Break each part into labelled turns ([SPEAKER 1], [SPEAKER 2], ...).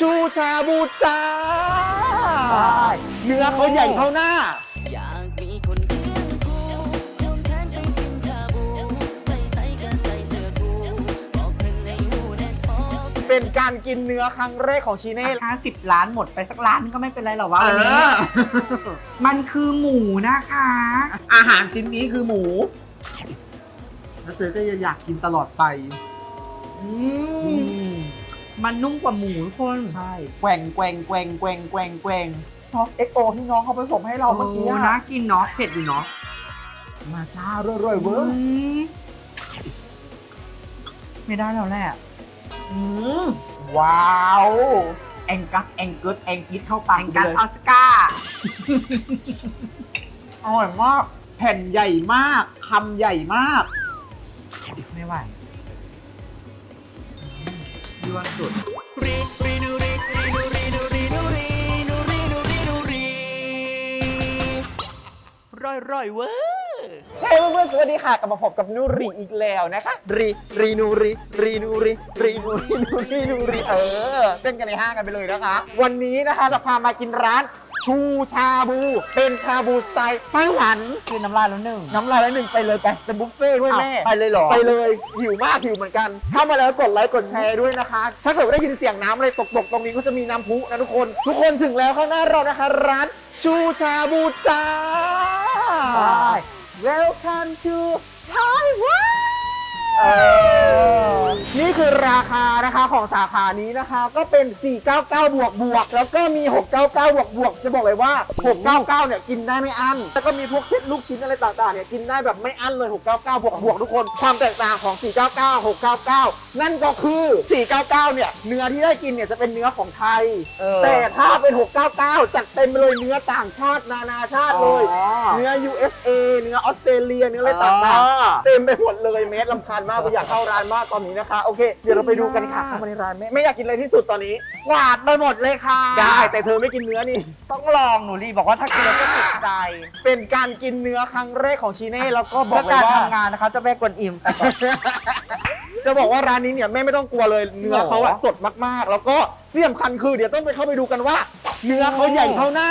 [SPEAKER 1] ชูชาบูจ้าเนื้อเขาใหญ่เท่าหน้า
[SPEAKER 2] อยากมีคนเคียงคู่ควงแขนไปกินชาบูไปใส่ก็ใส่เสื้อกูบอกเพิ่นให้หูแน่ท้อง
[SPEAKER 1] เป็นการกินเนื้อครั้งแรกของชีเน่
[SPEAKER 3] ห้าสิบล้านหมดไปสักล้านนึงก็ไม่เป็นไรหรอกวะ
[SPEAKER 1] เอ
[SPEAKER 3] วันนี้
[SPEAKER 1] อ
[SPEAKER 3] มันคือหมูนะคะ
[SPEAKER 1] อาหารชิ้นนี้คือหมูแล้วเซอก็อยากกินตลอดไป
[SPEAKER 3] อืม มันนุ่มกว่าหมูทุกคน
[SPEAKER 1] ใช่แกว่งแกว่งแกว่งแกว่งแกว่งแกว่งซอสเอ็กโอที่น้องเขาผสมให้เราเมื่อกี้
[SPEAKER 3] โอ้
[SPEAKER 1] อะ
[SPEAKER 3] น่ากินเนาะเผ็ดอยู่เนาะ
[SPEAKER 1] มาจ้าเรื่อยๆเว้ย
[SPEAKER 3] อืมไม่ได้แล้วแหละ
[SPEAKER 1] อืมว้าวแองกัดแองเกิดแองกิดเข้าปาก
[SPEAKER 3] แอง
[SPEAKER 1] กู
[SPEAKER 3] กัส
[SPEAKER 1] เลย
[SPEAKER 3] ออสการ์
[SPEAKER 1] อร่อยมากแผ่นใหญ่มากคำใหญ่มาก
[SPEAKER 3] ไม่ไหว ยั่วสุด
[SPEAKER 2] รีรีนูรีรีนูรีนูรีนูรีนูรีนูรีนูรีร่อยร่อยเว้ย
[SPEAKER 1] เฮ้ยเพื่อนๆสวัสดีค่ะกลับมาพบกับนูรีอีกแล้วนะคะรีรีนูรีรีนูรีรีนูรีนูรีนูรีเออเต้นกันในห้างกันไปเลยนะคะ วันนี้นะคะจะพามากินร้าน ชูชาบู เป็นชาบูสไตล์ไต้หวัน
[SPEAKER 3] คือน้ำลายแล้วหนึ่ง
[SPEAKER 1] น้ำลายแล้วหนึ่งไปเลยไปเป็นบุฟเฟ่ต์ด้วยแม่
[SPEAKER 3] อ้าวไปเลยเหรอ
[SPEAKER 1] ไปเลยหิวมากหิวเหมือนกันเข้ามาแล้วกดไลค์กดแชร์ด้วยนะคะ ถ้าเกิดว่าได้ยินเสียงน้ำอะไรตกๆ ตรงนี้ก็จะมีน้ำพุนะทุกคน ทุกคนถึงแล้วข้างหน้าเรานะคะ ร้านชูชาบูจ้า Welcome to Taiwan เออ นี่คือราคานะคะของสาขานี้นะคะ ก็เป็น 499 บวกบวก แล้วก็มี 699 บวกบวก จะบอกเลยว่า 699 เนี่ยกินได้ไม่อั้น แล้วก็มีพวกเซตลูกชิ้นอะไรต่างๆ เนี่ยกินได้แบบไม่อั้นเลย 699 บวกบวกทุกคน ความแตกต่างของ 499 699 นั่นก็คือ 499 เนี่ย เนื้อที่ได้กินเนี่ยจะเป็นเนื้อของไทย
[SPEAKER 3] เออ
[SPEAKER 1] แต่ถ้าเป็น 699 จัดเต็มไปเลยเนื้อต่างชาตินานาชาติเลย
[SPEAKER 3] อ๋อ
[SPEAKER 1] เนื้อ USA เนื้อออสเตรเลีย เนื้ออะไรต่าง
[SPEAKER 3] อ๋อ
[SPEAKER 1] ๆเต็มไปหมดเลยเมสลำคาญมากกูอยากเข้าร้านมากตอนนี้นะคะ โอเค เดี๋ยวเราไปดูกันค่ะเข้ามาในร้านแม่ไม่อยากกินอะไรที่สุดตอนนี้
[SPEAKER 3] หวาดไปหมดเลยค่ะ
[SPEAKER 1] ได้ แต่เธอไม่กินเนื้อนี่
[SPEAKER 3] ต้องลองหนูรีบอกว่าถ้ากินแล้วก็ติดใจ
[SPEAKER 1] เป็นการกินเนื้อครั้งแรกของชีเน่แล้วก็บอ
[SPEAKER 3] เพื่
[SPEAKER 1] ก
[SPEAKER 3] อ
[SPEAKER 1] เลย
[SPEAKER 3] การ
[SPEAKER 1] ว่า
[SPEAKER 3] ทำงานนะคะเจะแม่กวนอิม
[SPEAKER 1] จะบอกว่าร้านนี้เนี่ยแม่ไม่ต้องกลัวเลยเนื้อเขาอะสดมากๆ แล้วก็ที่สำคัญคือเดี๋ยวต้องไปเข้าไปดูกันว่า เนื้อเขาใหญ่เท่าหน้า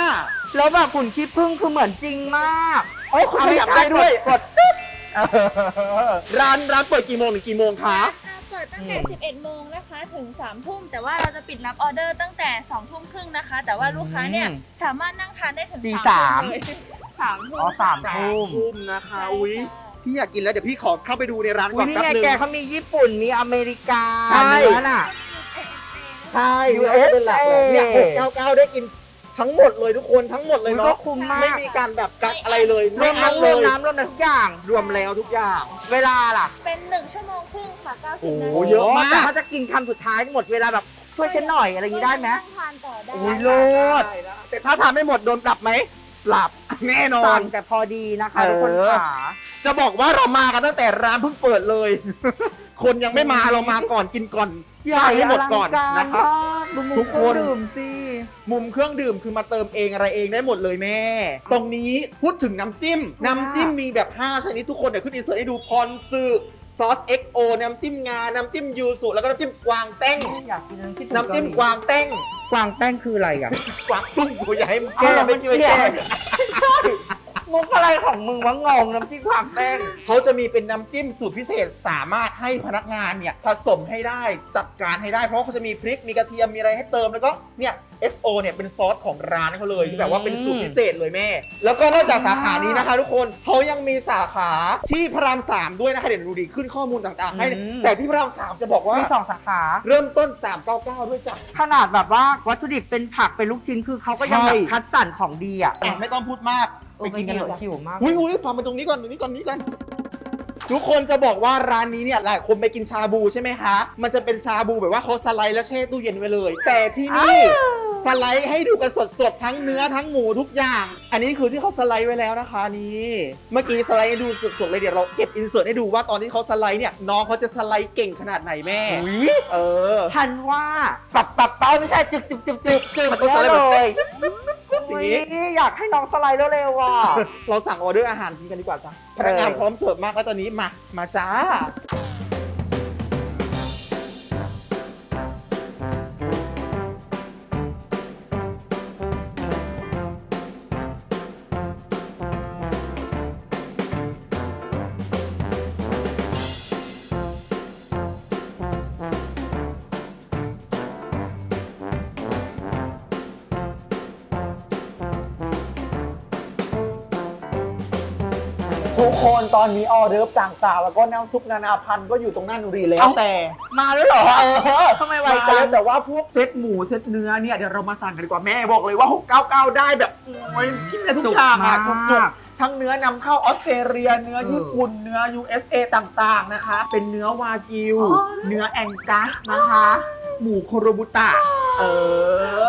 [SPEAKER 3] แล้วแบบหุ่นขี้ผึ้งคือเหมือนจริงมาก
[SPEAKER 1] โอ้เขาขยับได้ด้วย กดตึ๊ด เออร้านร้านเปิดกี่โมงถึงกี่โมงคะ
[SPEAKER 4] อ่าเปิดตั้งแต่
[SPEAKER 3] อืม
[SPEAKER 4] 11 โมงนะคะ ถึง 3 ทุ่ม แต่ว่าเราจะปิดรับออเดอร์ตั้งแต่ 2 ทุ่มครึ่งนะคะ แต่ว่าลูกค้าเนี่ย
[SPEAKER 3] อืม
[SPEAKER 4] สามารถนั่งทานได้ถึง
[SPEAKER 3] ตี
[SPEAKER 4] สาม
[SPEAKER 3] สาม
[SPEAKER 4] ทุ่มเลยสามทุ่ม
[SPEAKER 3] อ๋อสาม
[SPEAKER 4] ค่ะ
[SPEAKER 3] ทุ่ม
[SPEAKER 1] ทุ่มนะคะ
[SPEAKER 4] ใช่
[SPEAKER 1] อุ้ย
[SPEAKER 4] ค่ะ
[SPEAKER 1] พี่อยากกินแล้วเดี๋ยวพี่ขอเข้าไปดูในร้าน
[SPEAKER 3] อุ้
[SPEAKER 1] ก่อยน
[SPEAKER 3] นี่
[SPEAKER 1] แป๊บ
[SPEAKER 3] ไง
[SPEAKER 1] นึง
[SPEAKER 3] แกเขามีญี่ปุ่นมีอเมริกา
[SPEAKER 1] ใช่
[SPEAKER 3] เนื้อน่ะ
[SPEAKER 1] ใช่เนื้อเป็นหลักเลยเนี่ยหกเก้าเก้าได้กิน ทั้งหมดเลยทุกคนทั้งหมดเลย
[SPEAKER 3] อุ๊ยก็
[SPEAKER 1] เนาะ
[SPEAKER 3] คุ้มมาก
[SPEAKER 1] ไม่มีการแบบกักอะไรเลย
[SPEAKER 3] ร
[SPEAKER 1] ไม่
[SPEAKER 3] วม
[SPEAKER 1] อั้
[SPEAKER 3] ทั้
[SPEAKER 1] น
[SPEAKER 3] ง
[SPEAKER 1] เล
[SPEAKER 3] รวม
[SPEAKER 1] ย
[SPEAKER 3] น้ำรวมในทุกอย่าง
[SPEAKER 1] รวมแล้วทุกอย่าง
[SPEAKER 3] เวลาล่ะ
[SPEAKER 4] เป็น1ชั่วโมงครึ่งค่ะ90
[SPEAKER 1] โอ้
[SPEAKER 4] นา
[SPEAKER 1] โห
[SPEAKER 4] ที
[SPEAKER 1] เยอะมาก
[SPEAKER 3] แต่ถ้าจะกินคำสุดท้ายหมดเวลาแบบช่วยฉันหน่อยอะไรอย่างนี้ได้ไหม
[SPEAKER 4] นั่งทานต่อได้
[SPEAKER 3] โอ้ยโลด
[SPEAKER 1] แต่ถ้าทำไม่หมดโดนปรับไหมปรับ แน่นอ
[SPEAKER 3] สั่
[SPEAKER 1] น
[SPEAKER 3] งแต่พอดีนะคะ
[SPEAKER 1] เออ
[SPEAKER 3] ทุกคนขา
[SPEAKER 1] จะบอกว่าเรามากันตั้งแต่ร้านเพิ่งเปิดเลย คนยังไม่มาเรามาก่อนกินก่อน
[SPEAKER 3] ใหญ่
[SPEAKER 1] ให้หมดก่อน
[SPEAKER 3] อลังการ
[SPEAKER 1] นะครับ
[SPEAKER 3] มากดูมุ
[SPEAKER 1] ทุ
[SPEAKER 3] ก
[SPEAKER 1] ก
[SPEAKER 3] ค
[SPEAKER 1] คน
[SPEAKER 3] นดื่มสิ
[SPEAKER 1] มุมเครื่องดื่มคือมาเติมเองอะไรเองได้หมดเลยแม่ ตรงนี้พูดถึงน้ำจิ้ม น้ำจิ้มมีแบบ 5 ชนิดทุกคนเดี๋ยวขึ้นอินเสิร์ตให้ดูพรซึซอส XO น้ำจิ้มงา น้ำจิ้มยูสุ แล้วก็น้ำจิ้มกวางแต้ง
[SPEAKER 3] อยากกินน้ำจิ้ม
[SPEAKER 1] น้ำจิ้มกวางแต้ง
[SPEAKER 3] กวางแป้งคืออะไรอะ
[SPEAKER 1] กวางตุ้งกูอยากให้มึงแก้ไม่เคยแก้
[SPEAKER 3] มุกอะไรของมึงวะงงน้ำจิ้มกวางแป้ง
[SPEAKER 1] เขาจะมีเป็นน้ำจิ้มสูตรพิเศษสามารถให้พนักงานเนี่ยผสมให้ได้จัดการให้ได้เพราะเขาจะมีพริกมีกระเทียมมีอะไรให้เติมแล้วก็เนี่ย XO เนี่ยเป็นซอสของร้านเขาเลยที่แบบว่าเป็นสูตรพิเศษเลยแม่ แล้วก็นอกจากสาขานี้นะคะ ทุกคนเขายังมีสาขาที่พระรามสามด้วยนะคะเดี๋ยวดูดีขึ้นข้อมูลต่างๆให้
[SPEAKER 3] อืม
[SPEAKER 1] แต่ที่พระรามสามจะบอกว่า
[SPEAKER 3] มีสองสาขา
[SPEAKER 1] เริ่มต้น 399 ด้วยจ้ะ
[SPEAKER 3] ขนาดแบบว่าวัตถุดิบเป็นผักเป็นลูกชิ้นคือเขาก็ยังแบ
[SPEAKER 1] ใช่
[SPEAKER 3] บคัดสรรของดีอะ
[SPEAKER 1] อะไม่ต้องพูดมาก ไปกินกัน
[SPEAKER 3] เล
[SPEAKER 1] เลยยจ้ะ
[SPEAKER 3] หิวมาก
[SPEAKER 1] อุ้ยอุ้ยพามาตรงนี้ก่อนตรงนี้ก่อนนี้ก่อน ทุกคนจะบอกว่าร้านนี้เนี่ยหลายคนไปกินชาบูใช่ไหมคะ มันจะเป็นชาบูแบบว่าเขาสไลด์แล้วแช่ตู้เย็นไว้เลย แต่ที่นี่ สไลด์ให้ดูกันสดๆ ทั้งเนื้อทั้งหมูทุกอย่าง อันนี้คือที่เขาสไลด์ไว้แล้วนะคะนี่เมื่อกี้สไลด์ให้ดูสดๆเลยเดี๋ยวเราเก็บอินเสิร์ตให้ดูว่าตอนที่เขาสไลด์เนี่ยน้องเขาจะสไลด์เก่งขนาดไหนแม่
[SPEAKER 3] อุ๊ย
[SPEAKER 1] เออ
[SPEAKER 3] ฉันว่าปับปับเป้าไม่ใช่จึกจึกจึกจึกจึก
[SPEAKER 1] มันต้องสไลด์แบบ
[SPEAKER 3] เลย
[SPEAKER 1] ซึบซึบซึบซึบอย่างนี้
[SPEAKER 3] อุ๊ยอยากให้น้องสไลด์เร็วๆว่ะ
[SPEAKER 1] เราสั่งออเดอร์อาหารกินกันดีกว่าจ้ะพนักงาน
[SPEAKER 3] เออ
[SPEAKER 1] พร้อมเสิร์ฟมากแล้วตอนนี้มามาจ้า ทุกคนตอนนี้ออเดิร์ฟต่างๆ แล้วก็น้ำซุปนานาพันธุ์ก็อยู่ตรงหน้านุรีแล้ว
[SPEAKER 3] เอ้า
[SPEAKER 1] แต่
[SPEAKER 3] มาแล้วเหรอ
[SPEAKER 1] เออ
[SPEAKER 3] ทำไมไว
[SPEAKER 1] มา
[SPEAKER 3] จั
[SPEAKER 1] แล้ว
[SPEAKER 3] ง
[SPEAKER 1] แต่ว่าพวกเซตหมูเซตเนื้อเนี่ยเดี๋ยวเรามาสั่งกันดีกว่าแม่บอกเลยว่า 699 ได้แบบโอ้ยกินได้ทุกอย่างอะ
[SPEAKER 3] จุกมาก
[SPEAKER 1] จุกๆทั้งเนื้อนำเข้าออสเตรเลีย เนื้อ
[SPEAKER 3] เออ
[SPEAKER 1] ญี่ปุ่นเนื้อ USA ต่างๆนะคะ เป็นเนื้อวากิว
[SPEAKER 4] อ๋อ
[SPEAKER 1] เนื้อแองกัสนะคะ หมูโคโรบุตะเอ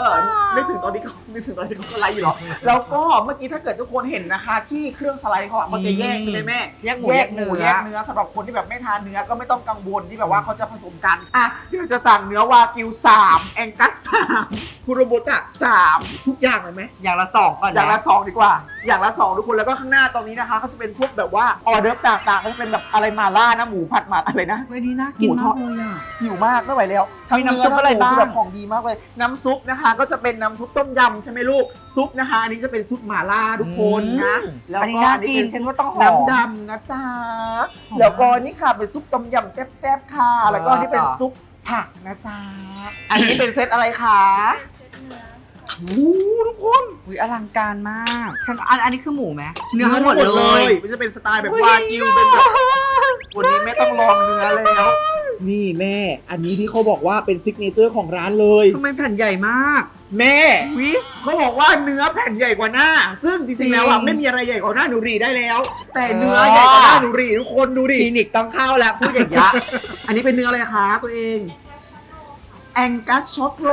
[SPEAKER 1] อ นึกถึงตอนนี้เขานึกถึงตอนที่เขาสไลด์อยู่หรอ แล้วก็เมื่อกี้ถ้าเกิดทุกคนเห็นนะคะ ที่เครื่องสไลด์เขาอะเขาจะแยกใช่ไหมแม่
[SPEAKER 3] แยกหมู
[SPEAKER 1] แย
[SPEAKER 3] แย
[SPEAKER 1] ก
[SPEAKER 3] ก
[SPEAKER 1] ห
[SPEAKER 3] เนื้
[SPEAKER 1] มู
[SPEAKER 3] อ
[SPEAKER 1] แยกเนื้อสำหรับคนที่แบบไม่ทานเนื้อก็ไม่ต้องกังวลที่แบบว่าเขาจะผสมกันอะเดี๋ยวจะสั่งเนื้อวากิว3แองกัส3คุโรบุตะ3ทุกอย่างเลยไหม
[SPEAKER 3] อย่างละสองก่อน
[SPEAKER 1] อย่างละ
[SPEAKER 3] นะ
[SPEAKER 1] สองดีกว่า อย่างละสองทุกคนแล้วก็ข้างหน้าตรงนี้นะคะเขาจะเป็นพวกแบบว่าออเดิร์ฟต่างๆก็จะเป็นแบบอะไรมาล่านะหมูผัดหมาอะไรนะ
[SPEAKER 3] เว้ยนี่น่ากิน
[SPEAKER 1] หมูท
[SPEAKER 3] มา
[SPEAKER 1] อกด
[SPEAKER 3] เลยอะ
[SPEAKER 1] หิวมากไม่ไหวแล้วทั้ง
[SPEAKER 3] มีน้ำ
[SPEAKER 1] เนื้อ
[SPEAKER 3] ซุปอะไร
[SPEAKER 1] ทั้งหมู
[SPEAKER 3] บ้าง
[SPEAKER 1] คือแบบของดีมากเลย น้ำซุปนะคะก็จะเป็นน้ำซุปต้มยำใช่ไหมลูกซุปนะคะ อันนี้จะเป็นซุปหม่าล่าทุกคนนะ
[SPEAKER 3] อืม
[SPEAKER 1] แล้ว
[SPEAKER 3] อันนี้
[SPEAKER 1] ก็
[SPEAKER 3] น่า
[SPEAKER 1] อันนี้
[SPEAKER 3] กิน
[SPEAKER 1] เป็น
[SPEAKER 3] ฉัน
[SPEAKER 1] ซุป
[SPEAKER 3] ว่าต้องหอม
[SPEAKER 1] น้ำดำนะจ๊ะ
[SPEAKER 3] หอม
[SPEAKER 1] แล้วก็นี่ค่ะเป็นซุปต้มยำแซ่บๆค่ะ แล้วก็
[SPEAKER 3] เออ
[SPEAKER 1] นี่เป็น
[SPEAKER 3] ต่อ
[SPEAKER 1] ซุปผักนะจ๊ะอันนี้เป็นเซตอะไรคะโอ้โหทุกคน
[SPEAKER 3] อุ้ยอลังการมาก ฉันอันอันนี้คือหมูไหมเนื้อทั้งหมดเลย
[SPEAKER 1] มันจะเป็นสไตล์แบบวากิวเป็นแบบวันนี้ไม่ต้องลองเนื้อแล้ว นี่แม่ อันนี้ที่เขาบอกว่าเป็นซิกเนเจอร์ของร้านเลย
[SPEAKER 3] ทำไมแผ่นใหญ่มาก
[SPEAKER 1] แม่
[SPEAKER 3] วิ
[SPEAKER 1] เขาบอกว่าเนื้อแผ่นใหญ่กว่าหน้า ซึ่งจริงๆแล้วอะ
[SPEAKER 3] จริง
[SPEAKER 1] ไม่มีอะไรใหญ่กว่าหน้าหนูรีได้แล้ว แต่เนื้อ
[SPEAKER 3] เออ
[SPEAKER 1] ใหญ่กว่าหน้าหนูรีทุกคนดูดิ
[SPEAKER 3] คลินิกต้องเข้าแล้วพูดอย่างเงี้ย
[SPEAKER 1] อันนี้เป็นเนื้ออะไรคะตัวเอง แองกัสช็อกโล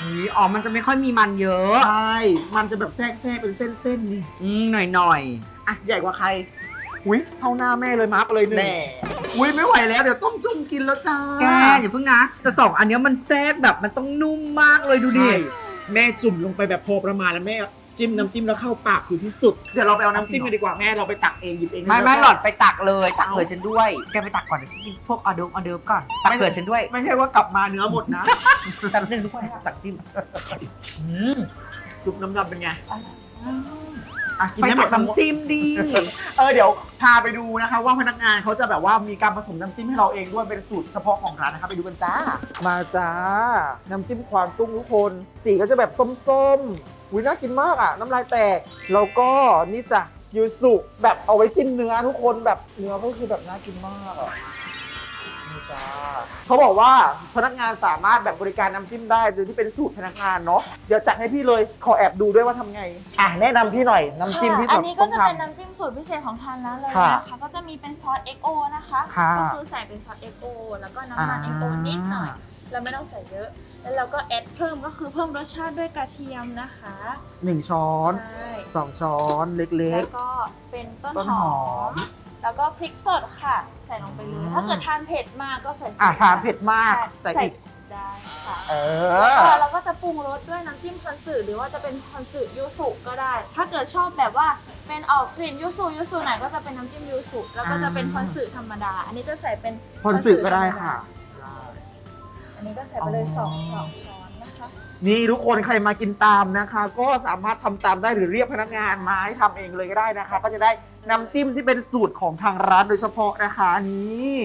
[SPEAKER 3] อุ๊ยอ๋อมันจะไม่ค่อยมีมันเยอะ
[SPEAKER 1] ใช่ มันจะแบบแทรกแทรกเป็นเส้นๆนี่
[SPEAKER 3] อืมหน่อยหน่อย
[SPEAKER 1] อะ ใหญ่กว่าใคร อุ้ยเท่าหน้าแม่เลยมาร์กเลยหนึ่งอุ้ยไม่ไหวแล้วเดี๋ยวต้องจุ่มกินแล้วจ้า
[SPEAKER 3] ๆแกอย่าเพิ่งนะแต่สองอันเนี้ยมันแทรกแบบมันต้องนุ่มมากเลยดูดิ
[SPEAKER 1] ใช่แม่จุ่มลงไปแบบพอประมาณแล้วแม่จิ้มน้ำจิ้มแล้วเข้าปากคือที่สุดเดี๋ยวเราไปเอาน้ำจิ้มกันดีกว่าแม่เราไปตักเองหยิบเอง
[SPEAKER 3] ไม่ไม่
[SPEAKER 1] ด้
[SPEAKER 3] หลอดไปตักเลยตักเผื่อฉันด้วย แกไปตักก่อนเดี๋ยวฉันกินพวกออเดิร์ฟออเดิร์ฟก่อนตักเผื่อฉันด้วย
[SPEAKER 1] ไม่ใช่ว่ากลับมาเนื้อหมดนะ
[SPEAKER 3] แป๊บนึงทุกคนให้ตักจิ้มอืม
[SPEAKER 1] ซุปน้ำดำเป็นไง อะกิน
[SPEAKER 3] ไป
[SPEAKER 1] ให้หม
[SPEAKER 3] ตั
[SPEAKER 1] ด
[SPEAKER 3] กน้ำจิ้มดี
[SPEAKER 1] เออเดี๋ยวพาไปดูนะคะ ว่าพนักงานเขาจะแบบว่ามีการผสมน้ำจิ้มให้เราเองด้วยเป็นสูตรเฉพาะของร้านนะคะไปดูกันจ้า มาจ้า น้ำจิ้มควานตุ้งทุกคน สีก็จะแบบส้มๆอุ้ยน่ากินมากอะ น้ำลายแตก แล้วก็นี่จ้ะยูสุแบบเอาไว้จิ้มเนื้อทุกคนแบบเนื้อก็คือแบบน่ากินมากอะนี่ จ้าเขาบอกว่าพนักงานสามารถแบบบริการน้ำจิ้มได้โดยที่เป็นสูตรพนักงานเนาะเดี๋ยวจัดให้พี่เลยขอแอบดูด้วยว่าทำไง อะแนะนำพี่หน่อยน้ำจิ้มที่
[SPEAKER 4] ค่ะ
[SPEAKER 1] แบ
[SPEAKER 4] อั
[SPEAKER 1] บ
[SPEAKER 4] นนี้ก็
[SPEAKER 1] ต้อง
[SPEAKER 4] จะ
[SPEAKER 1] ทำ
[SPEAKER 4] เป็นน้ำจิ้มสูตรพิเศษของทางร้านเลย
[SPEAKER 1] ค่ะ
[SPEAKER 4] นะคะ ก็จะมีเป็นซอส XO นะคะ
[SPEAKER 1] ค่ะ
[SPEAKER 4] ก็คือใส่เป็นซอส XO แล้วก็น้ำมัน
[SPEAKER 1] อ่า
[SPEAKER 4] XO นิดหน่อย เราไม่ต้องใส่เยอะ แล้วเราก็แอดเพิ่มก็คือเพิ่มรสชาติด้วยกระเทียมนะคะ
[SPEAKER 1] หนึ่งช้อน
[SPEAKER 4] ใช่
[SPEAKER 1] สองช้อนเล็
[SPEAKER 4] แล้
[SPEAKER 1] ก
[SPEAKER 4] วก็เป็นต้น
[SPEAKER 1] ต้น
[SPEAKER 4] ห
[SPEAKER 1] ห
[SPEAKER 4] อ
[SPEAKER 1] อ
[SPEAKER 4] ม
[SPEAKER 1] ม
[SPEAKER 4] แล้วก็พริกสดค่ะ ใส่ลงไปเลย
[SPEAKER 1] อืม
[SPEAKER 4] ถ้าเกิดทานเผ็ดมากก็ใส่
[SPEAKER 1] ๆอะทานเผ็ดมากใส่
[SPEAKER 4] ใส่
[SPEAKER 1] อีก
[SPEAKER 4] ได้ค่ะ
[SPEAKER 1] เอ
[SPEAKER 4] แล้ว
[SPEAKER 1] อ
[SPEAKER 4] ก็เราก็จะปรุงรสด้วยน้ำจิ้มคอนสึหรือว่าจะเป็นคอนสึยูสุก็ได้ ถ้าเกิดชอบแบบว่าเป็นออกกลิ่นยูสุยูสุหน่อยก็จะเป็นน้ำจิ้มยูสุแล้วก็จะเป็นคอนสึธรรมดา อันนี้จะใส่เป็น
[SPEAKER 1] คอนสึก็ได้ค่ะ
[SPEAKER 4] อันนี้ก็ใส่ไปเลยสองสองช้อนนะคะ
[SPEAKER 1] นี่ทุกคนใครมากินตามนะคะ ก็สามารถทำตามได้หรือเรียกพนักงานมาให้ทำเองเลยก็ได้นะคะ ก็จะได้ น้ำจิ้มที่เป็นสูตรของทางร้านโดยเฉพาะนะคะนี่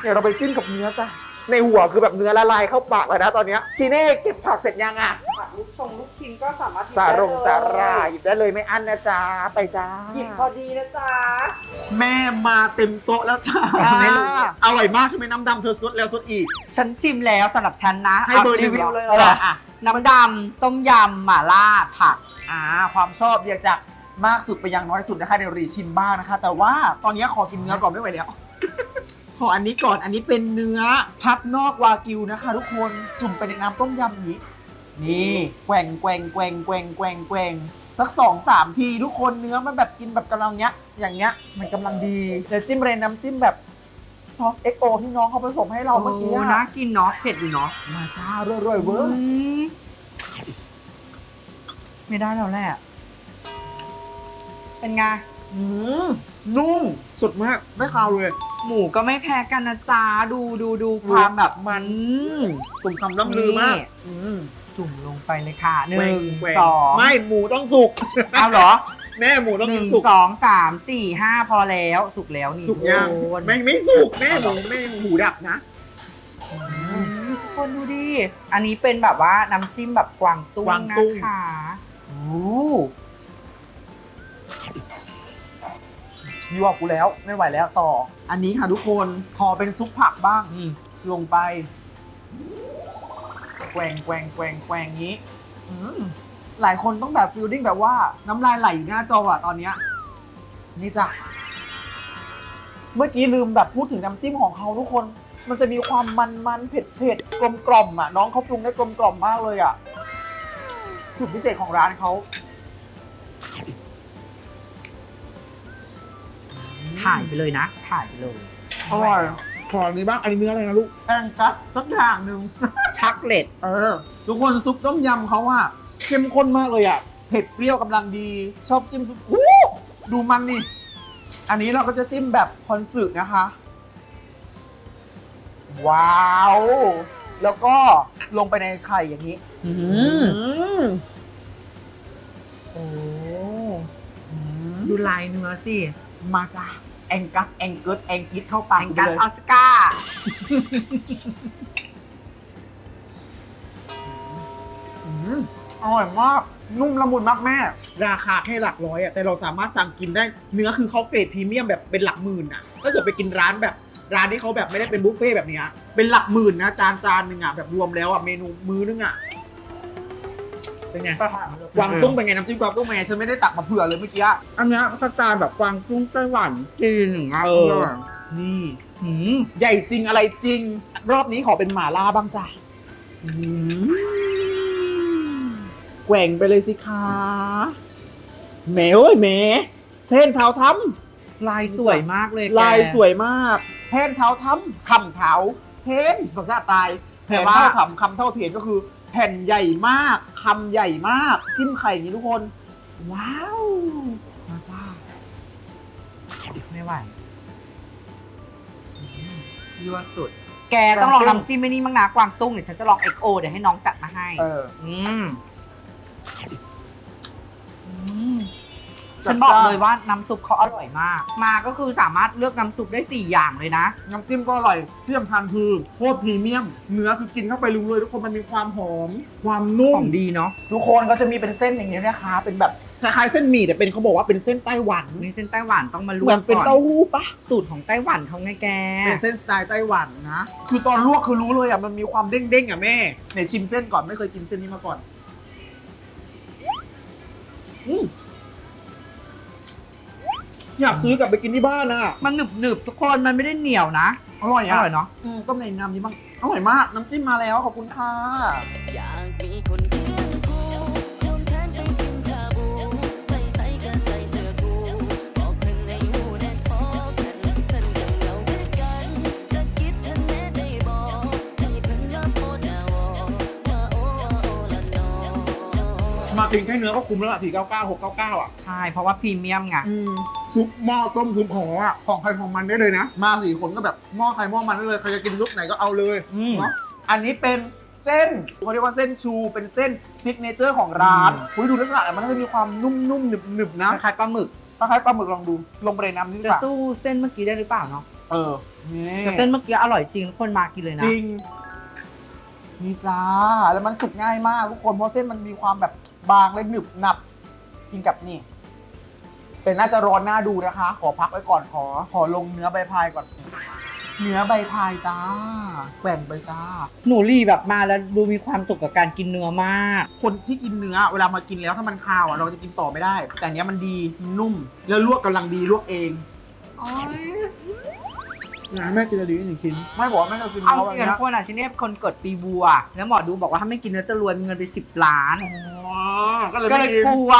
[SPEAKER 1] เดี๋ยวเราไปจิ้มกับเนื้อจ้ะในหัวคือแบบเนื้อละลายเข้าปากเลยนะตอนเนี้ยชีเน่เก็บผักเสร็จยังอะ
[SPEAKER 3] ลูกชงลูกชิ้นก็สามารถ
[SPEAKER 1] สารงสาราหยิบได้เลยไม่อั้นนะจ๊ะไปจ้า
[SPEAKER 3] หยิบพอดีนะจ๊ะ
[SPEAKER 1] แม่มาเต็มโต๊ะแล้วจ้า
[SPEAKER 3] ไม่รู้
[SPEAKER 1] อร่อยมากใช่ไหมน้ำดำเธอสดแล้วสดอีก
[SPEAKER 3] ฉันชิมแล้วสำหรับฉันนะ
[SPEAKER 1] ให้เบอร์หนึ่ง
[SPEAKER 3] รีวิว
[SPEAKER 1] เหรอ
[SPEAKER 3] เลย
[SPEAKER 1] เหรอ
[SPEAKER 3] เหรอ
[SPEAKER 1] อะ
[SPEAKER 3] น้ำดำต้มยำหม่าล่าผัก
[SPEAKER 1] อ่า ความชอบเรียกจาก มากสุดไปยังน้อยสุดนะคะเดี๋ยวรีชิมบ้างนะคะ แต่ว่าตอนนี้ขอกินเนื้อก่อนไม่ไหวแล้ว ขออันนี้ก่อนอันนี้เป็นเนื้อพับนอกวากิวนะคะ ทุกคนจุ่มไปในน้ำต้มยำอย่างนี้ นี่แกว่งแกว่งแกว่งแกว่งแกว่งแกว่งสักสองสามทีทุกคนเนื้อมันแบบกินแบบกำลังเนี้ย อย่างเงี้ยมันกำลังดีเดี๋ยวจิ้มเรนน้ำจิ้มแบบซอสเอ็กโอที่น้องเขาผสมให้เราเมื่อกี้
[SPEAKER 3] โอ้
[SPEAKER 1] อะ
[SPEAKER 3] น่ากินเนาะเผ็ดอยู่เนาะ
[SPEAKER 1] มาจ้ารวยๆเวอร์
[SPEAKER 3] อืมไม่ได้แล้วแหละ เป็นไง
[SPEAKER 1] อืมนุ่มสุดมากไม่คาวเลย
[SPEAKER 3] หมูก็ไม่แพ้กันนะจ๊ะดูดูดูความแบบ
[SPEAKER 1] มัน
[SPEAKER 3] อืม
[SPEAKER 1] สมคำล่ำลือมาก
[SPEAKER 3] นี่
[SPEAKER 1] อืม
[SPEAKER 3] จุ่มลงไปเลยค่ะห
[SPEAKER 1] แกว่
[SPEAKER 3] นึ่
[SPEAKER 1] ง
[SPEAKER 3] ง
[SPEAKER 1] แกว่ง
[SPEAKER 3] สอง
[SPEAKER 1] ไม่หมูต้องสุก
[SPEAKER 3] เอาเหรอ
[SPEAKER 1] แม่หมูต้อง
[SPEAKER 3] ห
[SPEAKER 1] กิ
[SPEAKER 3] นึ่
[SPEAKER 1] น
[SPEAKER 3] ง
[SPEAKER 1] สุก
[SPEAKER 3] สองสามสี่ห้าพอแล้วสุกแล้วนี่
[SPEAKER 1] สุกยัง
[SPEAKER 3] โดน
[SPEAKER 1] ไม่ไม่สุกแม่หมูแม่หมูดับนะ
[SPEAKER 3] อืมทุกคนดูดิอันนี้เป็นแบบว่าน้ำจิ้มแบบกวางตุ้ง
[SPEAKER 1] กวางตุ้ง
[SPEAKER 3] นะคะโอ้
[SPEAKER 1] ยั่วกูแล้วไม่ไหวแล้วต่อ อันนี้ค่ะทุกคนขอเป็นซุปผักบ้าง
[SPEAKER 3] อืม
[SPEAKER 1] ลงไป แกว่งแกว่งแกว่งแกว่งงี้อืมหลายคนต้องแบบฟิลลิ่งแบบว่าน้ำลายไหลอยู่หน้าจออะตอนเนี้ยนี่จ้ะ เมื่อกี้ลืมแบบพูดถึงน้ำจิ้มของเขาทุกคน มันจะมีความมันมันเผ็ดเผ็ดกลมกล่อมๆอะน้องเขาปรุงได้กลมกล่อมมากเลยอะสูตรพิเศษของร้านเขา
[SPEAKER 3] ถ่ายไปเลยนะ ถ่ายไปเลย
[SPEAKER 1] อร่อยขออันนี้บ้างอันนี้เนื้ออะไรนะลูกแองกัสสักอย่างหนึ่ง
[SPEAKER 3] ชักเล็ด
[SPEAKER 1] เออ ทุกคนซุปต้มยำเขาอะเข้มข้นมากเลยอะเผ็ดเปรี้ยวกำลังดี ชอบจิ้มซุปอู้ดูมันนี่ อันนี้เราก็จะจิ้มแบบคอนสึนะคะ ว้าว แล้วก็ลงไปในไข่อย่างนี้
[SPEAKER 3] อืม
[SPEAKER 1] อืม
[SPEAKER 3] โอ้ดูลายเนื้อสิ
[SPEAKER 1] มาจ้า แองกัสแองเกิดแองกิดเข้าปาก
[SPEAKER 3] แอง
[SPEAKER 1] กู
[SPEAKER 3] กัส
[SPEAKER 1] เลย
[SPEAKER 3] ออสการ์
[SPEAKER 1] อืมอร่อยมาก นุ่มละมุนมากแม่ ราคาแค่หลักร้อยอะแต่เราสามารถสั่งกินได้ เนื้อคือเขาเกรดพรีเมียมแบบเป็นหลักหมื่นอะถ้าเกิดไปกินร้านแบบร้านที่เขาแบบไม่ได้เป็นบุฟเฟ่ต์แบบเนี้ยเป็นหลักหมื่นนะจานจานหนึ่งอะแบบรวมแล้วอะเมนูมื้อนึงอะ เป็นไงกวางตุ้งเป็นไงน้ำจิ้มกวางตุ้งเป็นไงฉันไม่ได้ตักมาเผื่อเลยเมื่อกี้อะ
[SPEAKER 3] อันเนี้ยสไตล์แบบกวางตุ้งไต้หวันจีนอย่างเงี้ย
[SPEAKER 1] เออนี่
[SPEAKER 3] หืม
[SPEAKER 1] ใหญ่จริงอะไรจริง รอบนี้ขอเป็นหม่าล่าบ้างจ้ะอืมแกว่งไปเลยสิคะแหมเอ้ยแหมเท่นเท้าท
[SPEAKER 3] ลายสวยมากเลยำ
[SPEAKER 1] ลาย
[SPEAKER 3] แก
[SPEAKER 1] สวยมากเท่นเท้าทำคำเท้าเทนภาษาตายแผ่น
[SPEAKER 3] แต่ว่า
[SPEAKER 1] เท่าทำคำเท่าเทนก็คือ แผ่นใหญ่มาก คำใหญ่มาก จิ้มไข่อย่างนี้ทุกคน ว้าวมาจ้า
[SPEAKER 3] ไม่ไหวยั่วสุด แกต้องลองน้ำจิ้มไม่นี่มั้างนะกวางตุ้งเดี๋ยวฉันจะลองเอ็กโอเดี๋ยวให้น้องจัดมาให้
[SPEAKER 1] เออ
[SPEAKER 3] อืม ฉั
[SPEAKER 1] ด
[SPEAKER 3] นบอก
[SPEAKER 1] จ้าน
[SPEAKER 3] เลยว่าน้ำซุปเขาอร่อยมาก มาก็คือสามารถเลือกน้ำซุปได้สี่อย่างเลยนะ
[SPEAKER 1] น้ำจิ้มก็อร่อยที่สำคัญคือโคตรพรีเมียม เนื้อคือกินเข้าไปรู้เลย ทุกคนมันมีความหอม ความนุ่
[SPEAKER 3] ข
[SPEAKER 1] ม
[SPEAKER 3] องดีเนาะ
[SPEAKER 1] ทุกคนก็จะมีเป็นเส้นอย่างนี้นะคะ เป็นแบบคล้ายๆเส้นหมี่แต่เป็นเขาบอกว่าเป็นเส้นไต้หวัน
[SPEAKER 3] นี่เส้นไต้หวันต้องมาล
[SPEAKER 1] เห
[SPEAKER 3] ว
[SPEAKER 1] มือกนเป็น
[SPEAKER 3] ก่อน
[SPEAKER 1] เต้าหู้ปะ
[SPEAKER 3] สูตรของไต้หวันเขาไงแก
[SPEAKER 1] เป็นเส้นสไตล์ไต้หวันนะ คือตอนลวกคือรู้เลยอะมันมีความเด้งๆอะแม่ไหนชิมเส้นก่อนไม่เคยกินเส้นนี้มาก่อน อืม อยากซื้อกลับไปกินที่บ้านอะ
[SPEAKER 3] มันหนึบหนึบๆทุกคนมันไม่ได้เหนียวนะ
[SPEAKER 1] อร่อย
[SPEAKER 3] อ
[SPEAKER 1] อะ
[SPEAKER 3] ร่อยเนาะ
[SPEAKER 1] อืมต้มในน้ำนี้บ้างอร่อยมาก น้ำจิ้มมาแล้วขอบคุณค่ะ
[SPEAKER 2] อยา อ
[SPEAKER 1] มากินแค่เนื้อก็คุ้มแล้วอะสี่เก้าเก้าหกเก้าเก้าอะ
[SPEAKER 3] ใช่ เพราะว่าพรีเมียมไง
[SPEAKER 1] อืมซุปหม้อต้มซุปของเราอะของใครของมันได้เลยนะ มาสี่คนก็แบบหม้อใครหม้อมันได้เลย ใครจะกินซุปไหนก็เอาเลย
[SPEAKER 3] อืม
[SPEAKER 1] เนาะอันนี้เป็นเส้นเขาเรียกว่าเส้นชู เป็นเส้นซิกเนเจอร์ของร้าน
[SPEAKER 3] อืม
[SPEAKER 1] คุยดูลักษณะมันก็จะมีความนุ่มๆหนึบๆนะ
[SPEAKER 3] คล้ายๆปลาหมึก
[SPEAKER 1] คล้ายๆปลาหมึกลองดู ลงไปในน้ำนี่ดี
[SPEAKER 3] จะ
[SPEAKER 1] กว่า
[SPEAKER 3] สู้เส้นเมื่อกี้ได้หรือเปล่าเนาะ
[SPEAKER 1] เออนี่
[SPEAKER 3] แต่เส้นเมื่อกี้อร่อยจริงทุกคนมากินเลยนะ
[SPEAKER 1] จริง นี่จ้า แล้วมันสุกง่ายมากทุกคน เพราะเส้นมันมีความแบบ บางและหนึบหนับกินกับนี่เป็นน่าจะร้อนหน้าดูนะคะ ขอพักไว้ก่อนขอ ขอลงเนื้อใบพายก่อน เนื้อใบพายจ้าแกว่งไปจ้า
[SPEAKER 3] หนูรีแบบมาแล้วดูมีความสุขกับการกินเนื้อมาก
[SPEAKER 1] คนที่กินเนื้อเวลามากินแล้วถ้ามันคาวอะเราจะกินต่อไม่ได้ แต่อันเนี้ยมันดีนุ่ม แล้วลวกกำลังดีลวกเอง นะแม่กินอะไรดีหนึ่งชิ้นไม่บอกว่าแม่จะกิน
[SPEAKER 3] เอา
[SPEAKER 1] เนื้อวัน
[SPEAKER 3] จริง
[SPEAKER 1] เนี้
[SPEAKER 3] ๆทุกคนอะชิ้นนี้คนเกิดปีวัว แล้วหมอดูบอกว่าถ้าไม่กินเนื้อจะรวยมีเงินไปสิบล้าน
[SPEAKER 1] อ๋อก็เลย
[SPEAKER 3] ก็
[SPEAKER 1] ไม่
[SPEAKER 3] เลย
[SPEAKER 1] กิน
[SPEAKER 3] กลัว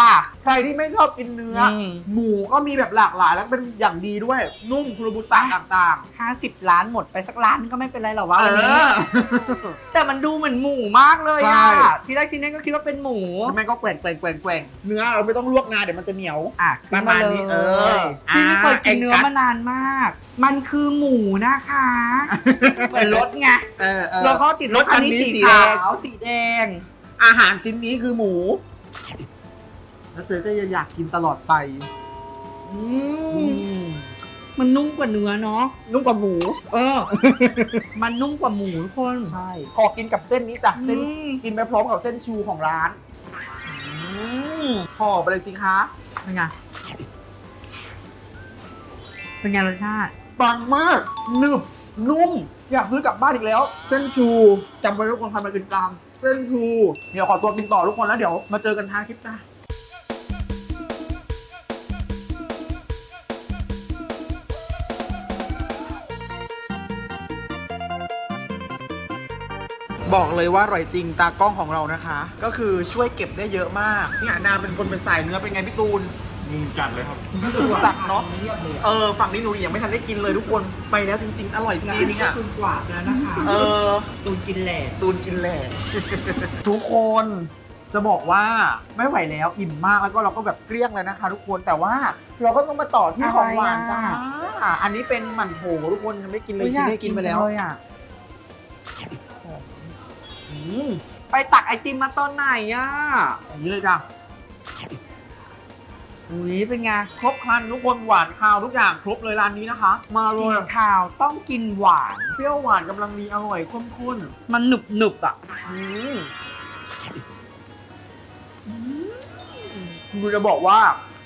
[SPEAKER 1] ใครที่ไม่ชอบกินเนื้ออ
[SPEAKER 3] ม
[SPEAKER 1] หมูก็มีแบบหลากหลายแล้วก็เป็นอย่างดีด้วย นุ่มคุโรบุตะต่าง
[SPEAKER 3] ห้าสิบล้านหมดไปสักล้านก็ไม่เป็นไรหรอก
[SPEAKER 1] ๆ
[SPEAKER 3] ว่า
[SPEAKER 1] เอ
[SPEAKER 3] วันนี้
[SPEAKER 1] อ
[SPEAKER 3] แต่มันดูเหมือนหมูมากเลย
[SPEAKER 1] ใช่
[SPEAKER 3] อะ ที่แรกชิ้นนี้ก็คิดว่าเป็นหมู
[SPEAKER 1] แล้วแม่ก็แกว่งแกว่งแกว่งแกว่งเนื้อเราไม่ต้องลวกนานเดี๋ยวมันจะเหนียว
[SPEAKER 3] อะ
[SPEAKER 1] ประมาณนี้
[SPEAKER 3] ขึ้
[SPEAKER 1] เออ
[SPEAKER 3] พี่ไม่เคยกินเนื้อ
[SPEAKER 1] อ่า
[SPEAKER 3] มานานมาก มันคือหมูนะคะเหมือนรถไง
[SPEAKER 1] เออเออ
[SPEAKER 3] รถเขาติดรถคันนี้
[SPEAKER 1] รถคันนี้
[SPEAKER 3] สี
[SPEAKER 1] สี
[SPEAKER 3] ขา
[SPEAKER 1] แดง
[SPEAKER 3] วสีแดง
[SPEAKER 1] อาหารชิ้นนี้คือหมู แล้วเซอก็ยังอยากกินตลอดไป
[SPEAKER 3] อื
[SPEAKER 1] อื
[SPEAKER 3] ม
[SPEAKER 1] ม
[SPEAKER 3] มันนุ่มกว่าเนื้อเนาะ
[SPEAKER 1] นุ่มกว่าหมู
[SPEAKER 3] เออ มันนุ่มกว่าหมูทุกคน
[SPEAKER 1] ใช่ ขอกินกับเส้นนี้จ้ะเส้น
[SPEAKER 3] อืม
[SPEAKER 1] กินไปพร้อมกับเส้นชูของร้านอืมห่อไปเลยสิคะ
[SPEAKER 3] เป็นไงเป็นไงรสชาติ
[SPEAKER 1] ปังมากหนึบนุ่ม อยากซื้อกลับบ้านอีกแล้ว เส้นชูจำไว้ทุกคนทำมากินกลางเส้นชู เดี๋ยวขอตัวกินต่อทุกคนแล้วเดี๋ยวมาเจอกันท้างคลิปจ้าบอกเลยว่าอร่อยจริงตากล้องของเรานะคะ ก็คือช่วยเก็บได้เยอะมากเนี่ยนามเป็นคนเป็นสายเนื้อเป็นไงพี่ตูน
[SPEAKER 5] จัดเลยครับ
[SPEAKER 1] จัดเนาะเออ ฝั่งนี้หนูยังไม่ทันได้กินเลยทุกคน ไปแล้วจริง ๆ อร่อยจริงอะ
[SPEAKER 3] คุณกว่าแล้วนะคะ
[SPEAKER 1] เออ
[SPEAKER 3] ตูนกินแหล่
[SPEAKER 1] ตูนกินแหล่ทุกคนจะบอกว่าไม่ไหวแล้วอิ่มมากแล้วก็เราก็แบบเกลี้ยงแล้วนะคะ ทุกคนแต่ว่าเราก็ต้องมาต่อที่ของหวานจ้าอันนี้เป็นหมั่นโถทุกคนยังไม่กินเลยชิ้นได้กินไปแล้ว
[SPEAKER 3] เลยอะ
[SPEAKER 1] อืม
[SPEAKER 3] ไปตักไอติมมาตอนไหนอะ
[SPEAKER 1] อย่างนี้เลยจ้ะ
[SPEAKER 3] อุ้ยเป็นไง
[SPEAKER 1] ครบครันทุกคนหวานคาวทุกอย่างครบเลยร้านนี้นะคะ มาเล
[SPEAKER 3] กิ
[SPEAKER 1] ย
[SPEAKER 3] นข้าวต้องกินหวาน
[SPEAKER 1] เปรี้ยวหวานกำลังดีอร่อยข้น
[SPEAKER 3] มันหนุบหนุบๆอะ
[SPEAKER 1] ๆอืมคือจะบอกว่า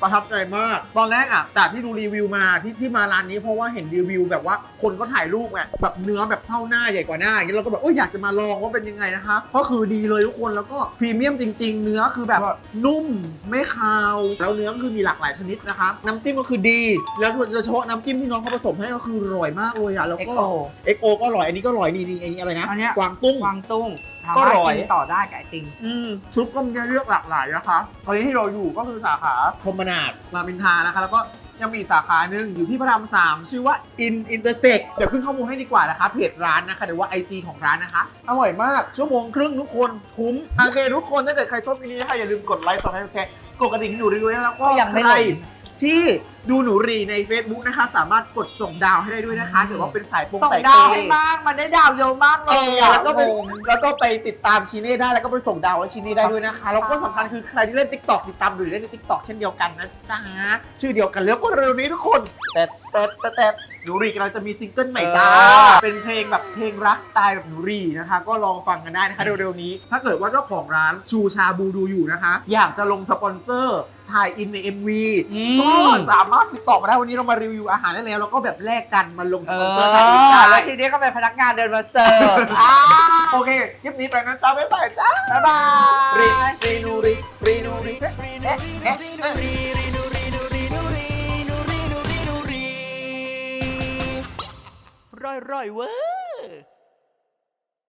[SPEAKER 1] ประทับใจมาก ตอนแรกอะจากที่ดูรีวิวมาที่ที่มาร้านนี้เพราะว่าเห็นรีวิวแบบว่าคนก็ถ่ายรูปไงแบบเนื้อแบบเท่าหน้าใหญ่กว่าหน้าอย่างนี้เราก็แบบเอ้ยอยากจะมาลองว่าเป็นยังไงนะคะก็คือดีเลยทุกคนแล้วก็พรีเมียมจริง ๆ เนื้อคือแบบนุ่มไม่คาวแล้วเนื้อก็คือมีหลากหลายชนิดนะคะน้ำจิ้มก็คือดี แล้วโดยเฉพาะน้ำจิ้มที่น้องเขาผสมให้ก็คืออร่อยมากเลยอะแล้วก็
[SPEAKER 3] XO
[SPEAKER 1] เอ็กโอก็อร่อยอันนี้ก็อร่อยนี่นี่อันนี้อะไรนะ
[SPEAKER 3] อันเนี้ย
[SPEAKER 1] กวางตุ้ง
[SPEAKER 3] กวางตุ้ง
[SPEAKER 1] ก็
[SPEAKER 3] ทำให้
[SPEAKER 1] อร่อย
[SPEAKER 3] กินต่อได้กับไอติม
[SPEAKER 1] อืมซุปก็มีให้เลือกหลากหลายนะคะตอนนี้ที่เราอยู่ก็คือสาขาพรหมนาถรามอินทรานะคะ แล้วก็ยังมีอีกสาขาหนึ่งอยู่ที่พระรามสามชื่อว่า In Intersect เดี๋ยวขึ้นข้อมูลให้ดีกว่านะคะ เพจร้านนะคะหรือว่า IG ของร้านนะคะ อร่อยมาก ชั่วโมงครึ่งทุกคนคุ้มโอเคทุกคนถ้าเกิดใครชอบวิดีโอนี้นะคะอย่าลืมกดไลค์ซับสไครต์แชร์กดกระดิ่งให้หนูด้วยนะแล้วก็
[SPEAKER 3] ก็ยังไม่
[SPEAKER 1] ใคร
[SPEAKER 3] หล่น
[SPEAKER 1] ที่ดูหนูรีใน Facebook นะคะ สามารถกดส่งดาวให้ได้ด้วยนะคะเกิดว่าเป็นสายปง
[SPEAKER 3] ส่ง
[SPEAKER 1] สาย
[SPEAKER 3] ดาว
[SPEAKER 1] เป
[SPEAKER 3] ให้
[SPEAKER 1] ย์
[SPEAKER 3] มากมันได้ดาวเยอะมากเล
[SPEAKER 1] เอยอ
[SPEAKER 3] อะ
[SPEAKER 1] แล้วก็ไป
[SPEAKER 3] งง
[SPEAKER 1] แล้วก็ไปติดตามชีเน่ได้แล้วก็ไปส่งดาวให้ชีเน่ได้ด้วยนะคะแล้วก็สำคัญคือใครที่เล่น t ิ k t o k ติดตามดูได้ใน t ิ k t o k เช่นเดียวกันนะจ๊ะชื่อเดียวกันแล้วก็เร็วๆนี้ทุกคน แต่แต่แต่แต่หนูรีกำลังจะมีซิงเกิลใหม่จ้า
[SPEAKER 3] เออ
[SPEAKER 1] เป็นเพลงแบบเพลงรักสไตล์แบบหนูรีนะคะ ก็ลองฟังกันได้นะคะเร็วๆนี้ ถ้าเกิดว่าเจ้าของร้านชูชาบูดูอยู่นะคะ อยากจะลงสปอนเซอร์ ถ่ายอินใน MV
[SPEAKER 3] อื
[SPEAKER 1] ก็
[SPEAKER 3] ม
[SPEAKER 1] สามารถติดต่อมาได้วันนี้เรามารีวิวอาหารได้แล้วแล้วก็แบบแลกกันมาลงส
[SPEAKER 3] เอ
[SPEAKER 1] ปอน
[SPEAKER 3] อ
[SPEAKER 1] เซอร์ถ่ายอินได้
[SPEAKER 3] แล้วชีนี้ก็เป็นพนักงานเดินมาเสิร์ฟอ่า
[SPEAKER 1] โอเคคลิปนี้ไปนะจ๊ะบ๊ายบายจ้า
[SPEAKER 3] บ๊ายบาย
[SPEAKER 1] รีรีนูรีรีนูรีเอ๊ะเอ๊ะเอ๊ะ
[SPEAKER 2] ร่อยร่อยๆเว้ย